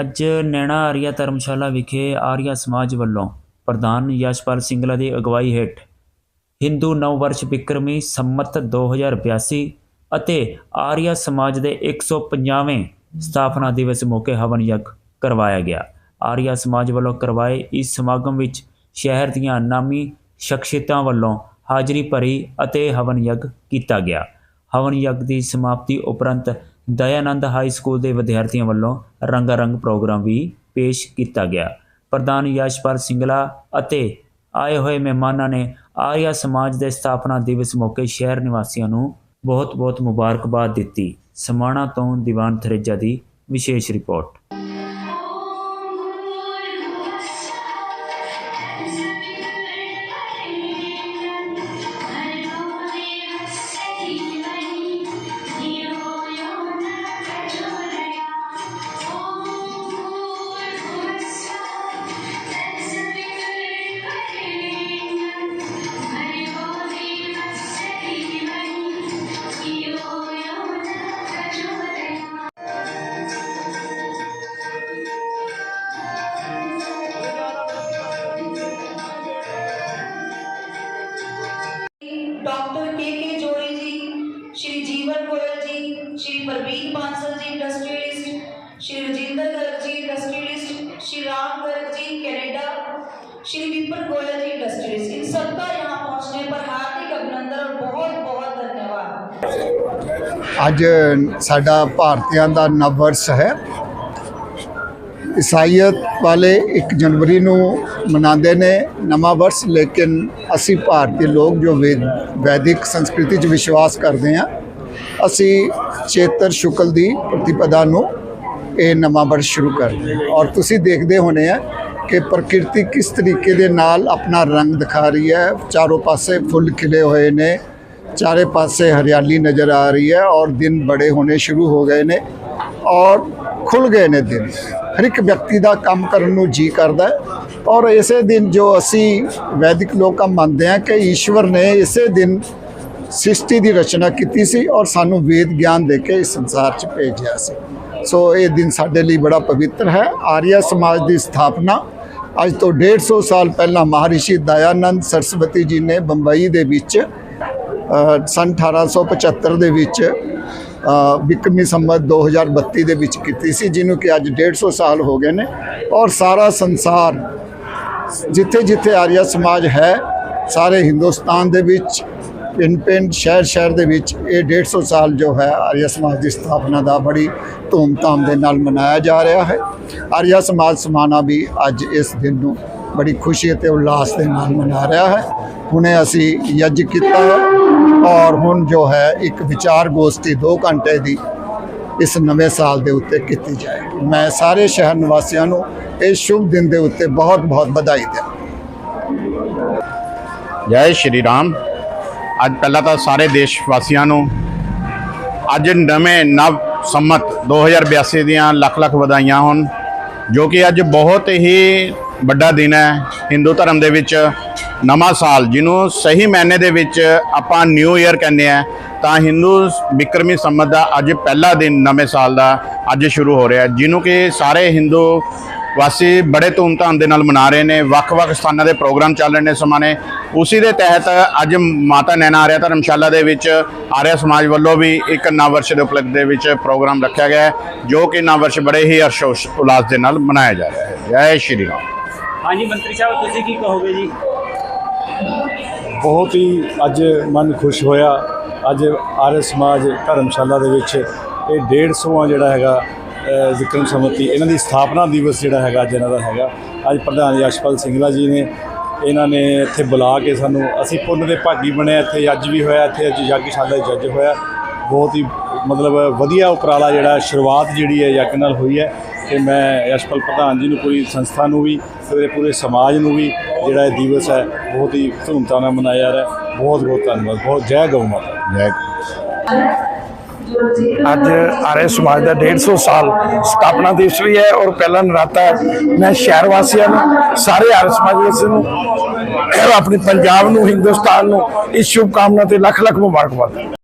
ਅੱਜ ਨੈਣਾ ਆਰੀਆ ਧਰਮਸ਼ਾਲਾ ਵਿਖੇ ਆਰੀਆ ਸਮਾਜ ਵੱਲੋਂ ਪ੍ਰਧਾਨ ਯਸ਼ਪਾਲ ਸਿੰਗਲਾ ਦੀ ਅਗਵਾਈ ਹੇਠ ਹਿੰਦੂ ਨਵ ਵਰਸ਼ ਬਿਕਰਮੀ ਸੰਮਤ 2082 ਅਤੇ ਆਰੀਆ ਸਮਾਜ ਦੇ 150ਵੇਂ ਸਥਾਪਨਾ ਦਿਵਸ ਮੌਕੇ ਹਵਨ ਯੱਗ ਕਰਵਾਇਆ ਗਿਆ। ਆਰੀਆ ਸਮਾਜ ਵੱਲੋਂ ਕਰਵਾਏ ਇਸ ਸਮਾਗਮ ਵਿੱਚ ਸ਼ਹਿਰ ਦੀਆਂ ਨਾਮੀ ਸ਼ਖਸੀਅਤਾਂ ਵੱਲੋਂ ਹਾਜ਼ਰੀ ਭਰੀ ਅਤੇ ਹਵਨ ਯੱਗ ਕੀਤਾ ਗਿਆ। ਹਵਨ ਯੱਗ ਦੀ ਸਮਾਪਤੀ ਉਪਰੰਤ ਦਇਆਨੰਦ ਹਾਈ ਸਕੂਲ ਦੇ ਵਿਦਿਆਰਥੀਆਂ ਵੱਲੋਂ ਰੰਗਾਰੰਗ ਪ੍ਰੋਗਰਾਮ ਵੀ ਪੇਸ਼ ਕੀਤਾ ਗਿਆ। ਪ੍ਰਧਾਨ ਯਸ਼ਪਾਲ ਸਿੰਗਲਾ ਅਤੇ ਆਏ ਹੋਏ ਮਹਿਮਾਨਾਂ ਨੇ ਆਰੀਆ ਸਮਾਜ ਦੇ ਸਥਾਪਨਾ ਦਿਵਸ ਮੌਕੇ ਸ਼ਹਿਰ ਨਿਵਾਸੀਆਂ ਨੂੰ ਬਹੁਤ-ਬਹੁਤ ਮੁਬਾਰਕਬਾਦ ਦਿੱਤੀ। ਸਮਾਣਾ ਤੋਂ ਦੀਵਾਨ ਥਰੇਜਾ ਦੀ ਵਿਸ਼ੇਸ਼ report. राम गर्ग जी कनाडा श्री विपिन गोयल जी इंडस्ट्रियलिस्ट इन सबका यहाँ पहुँचने पर हार्दिक अभिनंदन और बहुत बहुत धन्यवाद ਅੱਜ ਸਾਡਾ ਭਾਰਤੀਆਂ ਦਾ ਨਵ ਵਰਸ ਹੈ ਈਸਾਈਅਤ ਵਾਲੇ 1 ਜਨਵਰੀ ਨੂੰ ਮਨਾਉਂਦੇ ਨੇ ਨਵਾਂ ਵਰਸ ਲੇਕਿਨ ਅਸੀਂ ਭਾਰਤੀ ਲੋਕ ਜੋ ਵੇਦ ਵੈਦਿਕ ਸੰਸਕ੍ਰਿਤੀ 'ਚ ਵਿਸ਼ਵਾਸ ਕਰਦੇ ਹਾਂ ਅਸੀਂ ਚੇਤਰ ਸ਼ੁਕਲ ਦੀ ਪ੍ਰਤੀਪਦਾ ਨੂੰ ਇਹ ਨਵਾਂ ਵਰਸ ਸ਼ੁਰੂ ਕਰਦੇ ਹਾਂ ਔਰ ਤੁਸੀਂ ਦੇਖਦੇ ਹੋਣੇ ਆ ਕਿ ਪ੍ਰਕਿਰਤੀ ਕਿਸ ਤਰੀਕੇ ਦੇ ਨਾਲ ਆਪਣਾ ਰੰਗ ਦਿਖਾ ਰਹੀ ਹੈ? ਚਾਰੋਂ ਪਾਸੇ ਫੁੱਲ ਖਿਲੇ ਹੋਏ ਨੇ। ਚਾਰੇ ਪਾਸੇ ਹਰਿਆਲੀ ਨਜ਼ਰ ਆ ਰਹੀ ਹੈ ਔਰ ਦਿਨ ਬੜੇ ਹੋਣੇ ਸ਼ੁਰੂ ਹੋ ਗਏ ਨੇ ਔਰ ਖੁੱਲ ਗਏ ਨੇ ਦਿਨ। ਹਰ ਇੱਕ ਵਿਅਕਤੀ ਦਾ ਕੰਮ ਕਰਨ ਨੂੰ ਜੀ ਕਰਦਾ ਔਰ ਇਸੇ ਦਿਨ ਜੋ ਅਸੀਂ ਵੈਦਿਕ ਲੋਕਾਂ ਮੰਨਦੇ ਹਾਂ ਕਿ ਈਸ਼ਵਰ ਨੇ ਇਸੇ ਦਿਨ ਸ੍ਰਿਸ਼ਟੀ ਦੀ ਰਚਨਾ ਕੀਤੀ ਸੀ ਔਰ ਸਾਨੂੰ ਵੇਦ ਗਿਆਨ ਦੇ ਕੇ ਇਸ ਸੰਸਾਰ 'ਚ ਭੇਜਿਆ ਸੀ। ਸੋ ਇਹ ਦਿਨ ਸਾਡੇ ਲਈ ਬੜਾ ਪਵਿੱਤਰ ਹੈ। ਆਰੀਆ ਸਮਾਜ ਦੀ ਸਥਾਪਨਾ ਅੱਜ ਤੋਂ 150 ਸਾਲ ਪਹਿਲਾਂ ਮਹਾਰਿਸ਼ੀ ਦਇਆਨੰਦ ਸਰਸਵਤੀ ਜੀ ਨੇ ਬੰਬਈ ਦੇ ਵਿੱਚ ਅ, ਸੰਨ 1875 ਦੇ ਵਿੱਚ ਅ, ਬਿਕਰਮੀ ਸੰਮਤ 2032 ਦੇ ਵਿੱਚ ਕੀਤੀ ਸੀ ਜਿਹਨੂੰ ਕਿ ਅੱਜ 150 ਸਾਲ ਹੋ ਗਏ ਨੇ। ਔਰ ਸਾਰਾ ਸੰਸਾਰ ਜਿੱਥੇ ਜਿੱਥੇ ਆਰੀਆ ਸਮਾਜ ਹੈ ਸਾਰੇ ਹਿੰਦੁਸਤਾਨ ਦੇ ਵਿੱਚ ਪਿੰਡ ਪਿੰਡ, ਸ਼ਹਿਰ ਸ਼ਹਿਰ ਦੇ ਵਿੱਚ ਇਹ 150 ਸਾਲ ਜੋ ਹੈ ਆਰੀਆ ਸਮਾਜ ਦੀ ਸਥਾਪਨਾ ਦਾ ਬੜੀ ਧੂਮ-ਧਾਮ ਦੇ ਨਾਲ ਮਨਾਇਆ ਜਾ ਰਿਹਾ ਹੈ। ਆਰੀਆ ਸਮਾਜ ਸਮਾਣਾ ਵੀ ਅੱਜ ਇਸ ਦਿਨ ਨੂੰ ਬੜੀ ਖੁਸ਼ੀ ਅਤੇ ਉਲਾਸ ਦੇ ਨਾਲ ਮਨਾ ਰਿਹਾ ਹੈ। ਹੁਣੇ ਅਸੀਂ ਯੱਜ ਕੀਤਾ ਹੈ ਔਰ ਹੁਣ ਜੋ ਹੈ ਇੱਕ ਵਿਚਾਰ ਗੋਸ਼ਟੀ 2 ਘੰਟੇ ਦੀ ਇਸ ਨਵੇਂ ਸਾਲ ਦੇ ਉੱਤੇ ਕੀਤੀ ਜਾਏਗੀ ਮੈਂ ਸਾਰੇ ਸ਼ਹਿਰ ਨਿਵਾਸੀਆਂ ਨੂੰ ਇਸ ਸ਼ੁਭ ਦਿਨ ਦੇ ਉੱਤੇ ਬਹੁਤ ਬਹੁਤ ਵਧਾਈ ਦਿੰਦਾ ਜੈ ਸ਼੍ਰੀ ਰਾਮ। ਅੱਜ ਪਹਿਲਾਂ ਤਾਂ ਸਾਰੇ ਦੇਸ਼ ਵਾਸੀਆਂ ਨੂੰ ਅੱਜ ਨਵੇਂ ਨਵ ਸੰਮਤ 2082 ਦੀਆਂ ਲੱਖ ਲੱਖ ਵਧਾਈਆਂ ਹੋਣ, ਜੋ ਕਿ ਅੱਜ ਬਹੁਤ ਹੀ ਵੱਡਾ ਦਿਨ ਹੈ ਹਿੰਦੂ ਧਰਮ ਦੇ ਵਿੱਚ ਨਵਾਂ ਸਾਲ, ਜਿਹਨੂੰ ਸਹੀ ਮਾਇਨੇ ਦੇ ਵਿੱਚ ਆਪਾਂ ਨਿਊ ਇਅਰ ਕਹਿੰਦੇ ਆ ਤਾਂ ਹਿੰਦੂ ਬਿਕਰਮੀ ਸੰਮਤ ਦਾ ਅੱਜ ਪਹਿਲਾ ਦਿਨ ਨਵੇਂ ਸਾਲ ਦਾ ਅੱਜ ਸ਼ੁਰੂ ਹੋ ਰਿਹਾ ਜਿਹਨੂੰ ਕਿ ਸਾਰੇ ਹਿੰਦੂ ਵਾਸੀ ਬੜੇ ਧੂਮਧਾਮ ਦੇ ਨਾਲ ਮਨਾ ਰਹੇ ਨੇ ਵੱਖ-ਵੱਖ ਸਥਾਨਾਂ ਦੇ ਪ੍ਰੋਗਰਾਮ ਚੱਲ ਰਹੇ ਨੇ ਸਮਾਨੇ ਉਸੇ ਦੇ ਤਹਿਤ ਅੱਜ ਮਾਤਾ ਨੈਣਾ ਆਰਿਆ ਧਰਮਸ਼ਾਲਾ ਦੇ ਵਿੱਚ ਆਰਿਆ ਸਮਾਜ ਵੱਲੋਂ ਵੀ ਇੱਕ ਨਵ ਵਰਸ਼ ਦੇ ਉਪਲਕਸ਼ ਦੇ ਵਿੱਚ ਪ੍ਰੋਗਰਾਮ ਰੱਖਿਆ ਗਿਆ ਹੈ ਜੋ ਕਿ ਨਵ ਵਰਸ਼ ਬੜੇ ਹੀ ਹਰਸ਼ੋਸ਼ ਉਲਾਸ ਦੇ ਨਾਲ ਮਨਾਇਆ ਜਾ ਰਿਹਾ ਹੈ। ਜੈ ਸ਼੍ਰੀ ਰਾਮ। ਹਾਂਜੀ ਮੰਤਰੀ ਸਾਹਿਬ ਤੁਸੀਂ ਕੀ ਕਹੋਗੇ ਜੀ? ਬਹੁਤ ਹੀ ਅੱਜ ਮਨ ਖੁਸ਼ ਹੋਇਆ। ਅੱਜ ਆਰਯ ਸਮਾਜ ਧਰਮਸ਼ਾਲਾ ਦੇ ਵਿੱਚ ਇਹ 150ਵਾਂ ਜਿਹੜਾ ਹੈਗਾ ਵਿਕਰਮ ਸੰਮਤੀ, ਇਹਨਾਂ ਦੀ ਸਥਾਪਨਾ ਦਿਵਸ ਜਿਹੜਾ ਹੈਗਾ ਅੱਜ ਇਹਨਾਂ ਦਾ ਹੈਗਾ। ਅੱਜ ਪ੍ਰਧਾਨ ਯਸ਼ਪਾਲ ਸਿੰਗਲਾ ਜੀ ਨੇ, ਇਹਨਾਂ ਨੇ ਇੱਥੇ ਬੁਲਾ ਕੇ ਸਾਨੂੰ, ਅਸੀਂ ਪੁੰਨ ਦੇ ਭਾਗੀ ਬਣੇ ਇੱਥੇ ਅੱਜ ਵੀ ਹੋਇਆ, ਇੱਥੇ ਅੱਜ ਯੱਗਸ਼ਾਲਾ ਦਾ ਜੱਜ ਹੋਇਆ। ਬਹੁਤ ਹੀ, ਮਤਲਬ ਵਧੀਆ ਉਪਰਾਲਾ ਜਿਹੜਾ, ਸ਼ੁਰੂਆਤ ਜਿਹੜੀ ਹੈ ਯੱਗ ਨਾਲ ਹੋਈ ਹੈ ਤੇ ਮੈਂ ਯਸ਼ਪਾਲ ਪ੍ਰਧਾਨ ਜੀ ਨੂੰ, ਪੂਰੀ ਸੰਸਥਾ ਨੂੰ ਵੀ ਤੇ ਪੂਰੇ ਸਮਾਜ ਨੂੰ ਵੀ ਜਿਹੜਾ ਇਹ ਦਿਵਸ ਹੈ, ਬਹੁਤ ਹੀ ਧੂਮਧਾਮ ਨਾਲ ਮਨਾਇਆ ਜਾ ਰਿਹਾ ਬਹੁਤ ਬਹੁਤ ਧੰਨਵਾਦ, ਬਹੁਤ ਜੈ ਗਊ ਮਾਤਾ। ਜੈ ਅੱਜ ਆਰਏ ਸਮਾਜ ਦਾ 150 ਸਾਲ ਸਥਾਪਨਾ ਦਿਵਸ ਵੀ ਹੈ ਔਰ ਪਹਿਲਾ ਨਰਾਤਾ ਮੈਂ ਸ਼ਹਿਰ ਵਾਸੀਆਂ ਨੂੰ, ਸਾਰੇ ਆਰਯ ਸਮਾਜ ਵਾਸੀਆਂ ਨੂੰ ਆਪਣੇ ਪੰਜਾਬ ਨੂੰ, ਹਿੰਦੁਸਤਾਨ ਨੂੰ ਇਸ ਸ਼ੁਭ ਕਾਮਨਾ ਤੇ ਲੱਖ ਲੱਖ ਮੁਬਾਰਕਬਾਦ।